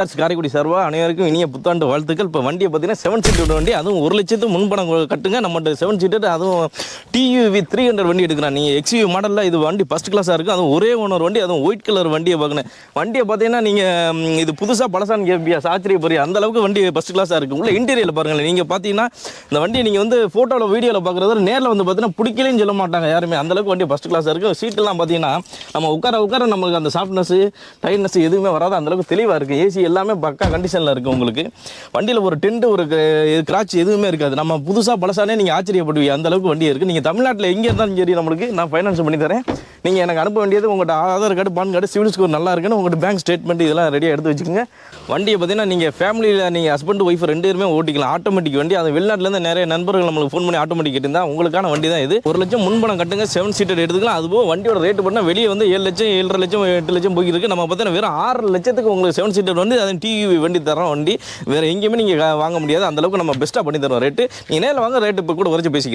காரைக்குடி சார்பாக அனைவருக்கும் இனிய புத்தாண்டு வாழ்த்துக்கள். இப்போ வண்டியை பார்த்தீங்கன்னா செவன் சீட்டோட வண்டி அதுவும் ஒரு லட்சத்து முன்பணம் கட்டுங்க. நம்மகிட்ட செவன் சீட்டர் அதுவும் டியூவி த்ரீ ஹண்ட்ரட் வண்டி எடுக்கிறான். நீங்கள் எக்ஸ்யூ மாடலில் இது வண்டி ஃபஸ்ட் கிளாஸாக இருக்கும் அதுவும் ஒரே ஓனர் வண்டி அதுவும் ஒயிட் கலர் வண்டியை பார்க்கணும். வண்டியை பார்த்தீங்கன்னா நீங்கள் இது புதுசாக பழசான்னு கேட்பியா போறியா அந்த அளவுக்கு வண்டி ஃபஸ்ட் கிளாஸாக இருக்கும் உள்ள இன்டீரியரில் பாருங்களேன். நீங்கள் பார்த்தீங்கன்னா இந்த வண்டியை நீங்கள் வந்து ஃபோட்டோவில் வீடியோவில் பார்க்குறத நேரில் வந்து பார்த்தீங்கன்னா பிடிக்கலன்னு சொல்ல மாட்டாங்க யாருமே. அந்த அளவுக்கு வண்டி ஃபஸ்ட் கிளாஸாக இருக்குது சீட்டெல்லாம் பார்த்தீங்கன்னா நம்ம உட்கார உட்கார நமக்கு அந்த சாஃப்ட்னஸ் டைட்னஸ் எதுவுமே வராது. அந்தளவுக்கு தெளிவாக இருக்குது ஏசி எல்லாமே பக்கா கண்டிஷனில் இருக்குது உங்களுக்கு. வண்டியில் ஒரு டென்ட் ஒரு கிராச் எதுவுமே இருக்காது. நம்ம புதுசாக பழசானே நீங்கள் ஆச்சரியப்படுவீங்க. அந்தளவுக்கு வண்டி இருக்குது நீங்கள் தமிழ்நாட்டில் எங்கே இருந்தாலும் சரி நம்மளுக்கு நான் ஃபைனான்ஸ் பண்ணி தரேன். நீங்கள் எனக்கு அனுப்ப வேண்டியது உங்கள்கிட்ட Aadhaar card PAN card CIBIL score நல்லா இருக்குன்னு உங்கள்கிட்ட பேங்க் ஸ்டேட்மெண்ட் இதெல்லாம் ரெடியாக எடுத்து வச்சுக்கோங்க. வண்டியை பார்த்தீங்கன்னா நீங்கள் ஃபேமிலியில் நீங்கள் ஹஸ்பண்ட் ஒய்ஃப் ரெண்டு பேருமே ஓட்டிக்கலாம். ஆட்டோமேட்டிக் வண்டி. அது வெளிநாட்டிலேருந்து நிறைய நண்பர்கள் நம்மளுக்கு ஃபோன் பண்ணி ஆட்டோமேட்டிக் கேட்டிருந்தா உங்களுக்கான வண்டி தான் இது. ஒரு லட்சம் முன்பணம் கட்டுங்க. செவன் சீட்டர் எடுத்துக்கலாம். அதுபோக வண்டியோட ரேட்டு பண்ணால் வெளியே வந்து ஏழு லட்சம் ஏழரை லட்சம் எட்டு லட்சம் போயிருக்கு. நம்ம பார்த்தீங்கன்னா வெறும் ஆறு லட்சத்துக்கு உங்களுக்கு செவன் சீட்டர் வந்து அது டிவி வண்டி தரோம் வண்டி. வேறு எங்கேயுமே நீங்கள் வாங்க முடியாது. அந்த அளவுக்கு நம்ம பெஸ்ட்டாக பண்ணி தரோம் ரேட்டு நீங்கள் நேரில் வாங்க ரேட்டு இப்போ கூட குறைச்சி பேசிக்கலாம்.